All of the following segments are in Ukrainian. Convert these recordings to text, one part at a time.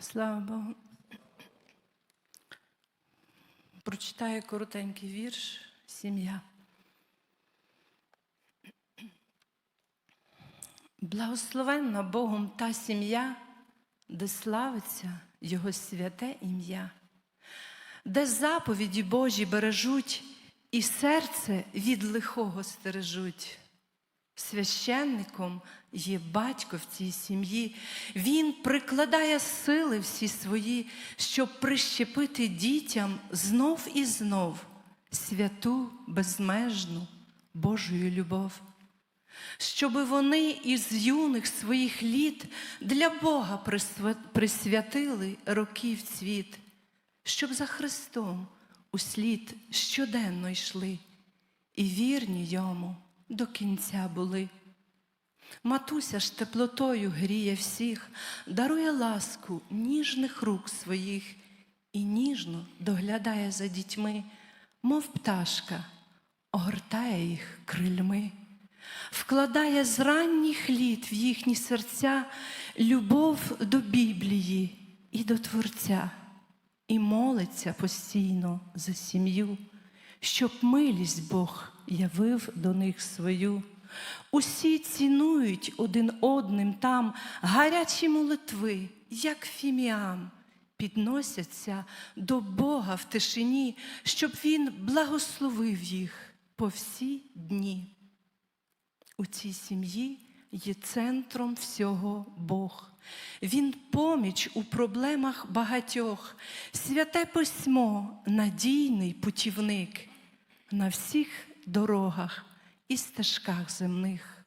Слава Богу. Прочитаю коротенький вірш Сім'я. Благословенна Богом та сім'я, де славиться Його святе ім'я, де заповіді Божі бережуть і серце від лихого стережуть. Священником є батько в цій сім'ї. Він прикладає сили всі свої, щоб прищепити дітям знов і знов святу, безмежну Божою любов, щоби вони із юних своїх літ для Бога присвятили років цвіт, щоб за Христом услід щоденно йшли і вірні йому до кінця були. Матуся ж теплотою гріє всіх, дарує ласку ніжних рук своїх і ніжно доглядає за дітьми, мов пташка, огортає їх крильми, вкладає з ранніх літ в їхні серця любов до Біблії і до Творця, і молиться постійно за сім'ю, щоб милість Бог явив до них свою. Усі цінують один одним там гарячі молитви, як фіміам, підносяться до Бога в тишині, щоб Він благословив їх по всі дні. У цій сім'ї є центром всього Бог. Він поміч у проблемах багатьох, святе письмо, надійний путівник на всіх дорогах і стежках земних.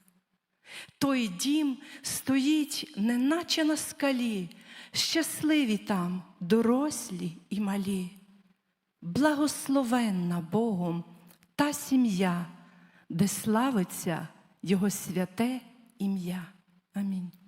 Той дім стоїть, неначе на скалі, щасливі там, дорослі і малі. Благословенна Богом та сім'я, де славиться Його святе ім'я. Амінь.